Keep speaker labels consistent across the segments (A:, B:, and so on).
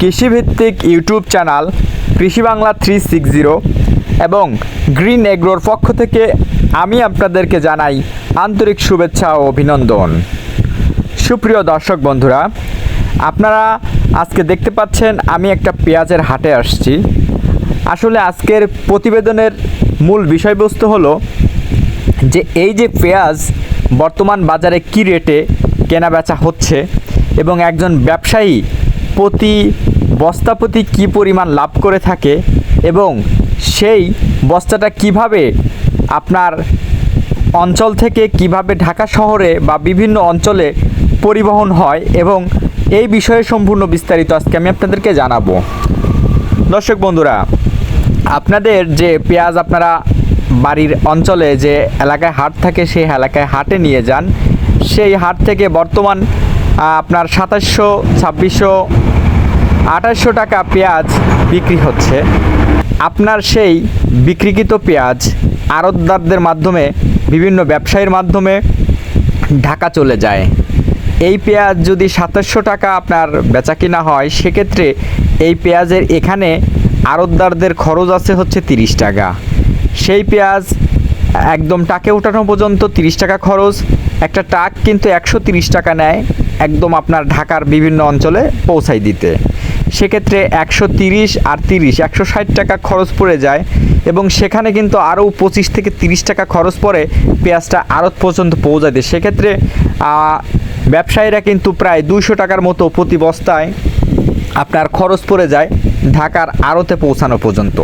A: কৃষিভিত্তিক YouTube channel Krishi Bangla three six zero এবং green এগ্রোর পক্ষ থেকে আমি আপনাদেরকে জানাই আন্তরিক শুভেচ্ছা ও অভিনন্দন। সুপ্রিয় দর্শক বন্ধুরা, আপনারা আজকে দেখতে পাচ্ছেন আমি একটা পেঁয়াজের হাটে আসছি। আসলে আজকের প্রতিবেদনের মূল বিষয়বস্তু হলো যে এই যে পেঁয়াজ বর্তমান বাজারে কী রেটে কেনা বেচা হচ্ছে এবং একজন ব্যবসায়ী প্রতি বস্তা প্রতি কী পরিমাণ লাভ করে থাকে এবং সেই বস্তাটা কীভাবে আপনার অঞ্চল থেকে কীভাবে ঢাকা শহরে বা বিভিন্ন অঞ্চলে পরিবহন হয় এবং এই বিষয়ে সম্পূর্ণ বিস্তারিত আজকে আমি আপনাদেরকে জানাব। দর্শক বন্ধুরা, আপনাদের যে পেঁয়াজ আপনারা বাড়ির অঞ্চলে যে এলাকায় হাট থাকে সেই এলাকায় হাটে নিয়ে যান। সেই হাট থেকে বর্তমান আপনার সাতাশশো, ছাব্বিশশো আঠাশশো টাকা পেঁয়াজ বিক্রি হচ্ছে। আপনার সেই বিক্রিকৃত পেঁয়াজ আড়তদারদের মাধ্যমে, বিভিন্ন ব্যবসায়ীর মাধ্যমে ঢাকা চলে যায়। এই পেঁয়াজ যদি সাতাশশো টাকা আপনার বেচা কিনা হয়, সেক্ষেত্রে এই পেঁয়াজের এখানে আড়তদারদের খরচ আছে হচ্ছে তিরিশ টাকা। সেই পেঁয়াজ একদম টাকে উঠানো পর্যন্ত তিরিশ টাকা খরচ। একটা টাক কিন্তু একশো তিরিশ টাকা নেয় একদম আপনার ঢাকার বিভিন্ন অঞ্চলে পৌঁছাই দিতে। সেক্ষেত্রে একশো তিরিশ আর তিরিশ, একশো ষাট টাকা খরচ পড়ে যায় এবং সেখানে কিন্তু আরও পঁচিশ থেকে তিরিশ টাকা খরচ পড়ে পেঁয়াজটা আড়ত পর্যন্ত পৌঁছাতে। সেক্ষেত্রে ব্যবসায়ীরা কিন্তু প্রায় দুইশো টাকার মতো প্রতি বস্তায় আপনার খরচ পড়ে যায় ঢাকার আড়তে পৌঁছানো পর্যন্ত।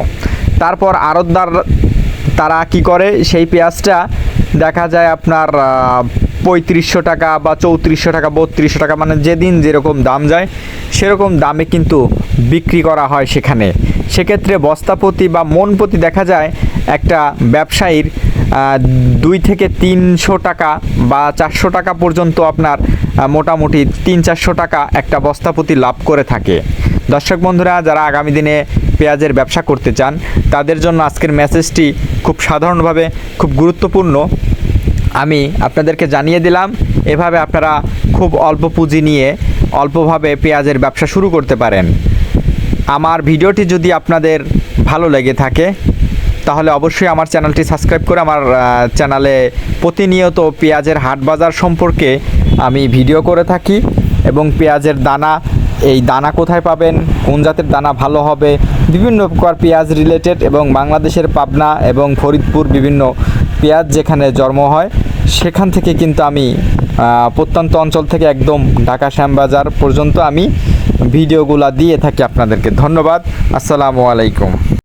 A: তারপর আড়তদার তারা কি করে? সেই পেঁয়াজটা দেখা যায় আপনার পঁয়ত্রিশশো টাকা বা চৌত্রিশশো টাকা, বত্রিশশো টাকা মানে যেদিন যেরকম দাম যায়, সেরকম দামে কিন্তু বিক্রি করা হয় সেখানে। সেক্ষেত্রে বস্তাপতি বা মন প্রতি দেখা যায় একটা ব্যবসায়ীর দুই থেকে তিনশো টাকা বা চারশো টাকা পর্যন্ত আপনার মোটামুটি তিন চারশো টাকা একটা বস্তাপতি লাভ করে থাকে। দর্শক বন্ধুরা, যারা আগামী দিনে পেঁয়াজের ব্যবসা করতে চান, তাদের জন্য আজকের মেসেজটি খুব সাধারণভাবে খুব গুরুত্বপূর্ণ। আমি আপনাদেরকে জানিয়ে দিলাম, এভাবে আপনারা খুব অল্প পুঁজি নিয়ে অল্পভাবে পেঁয়াজের ব্যবসা শুরু করতে পারেন। আমার ভিডিওটি যদি আপনাদের ভালো লেগে থাকে, তাহলে অবশ্যই আমার চ্যানেলটি সাবস্ক্রাইব করে আমার চ্যানেলে প্রতিনিয়ত পেঁয়াজের হাট বাজার সম্পর্কে আমি ভিডিও করে থাকি এবং পেঁয়াজের দানা, এই দানা কোথায় পাবেন, কোন জাতের দানা ভালো হবে, বিভিন্ন প্রকার পেঁয়াজ রিলেটেড এবং বাংলাদেশের পাবনা এবং ফরিদপুর বিভিন্ন পেঁয়াজ যেখানে জন্ম হয় সেখান থেকে কিন্তু আমি প্রত্যন্ত অঞ্চল থেকে একদম ঢাকা শ্যামবাজার পর্যন্ত আমি ভিডিওগুলা দিয়ে থাকি আপনাদেরকে। ধন্যবাদ। আসসালামু আলাইকুম।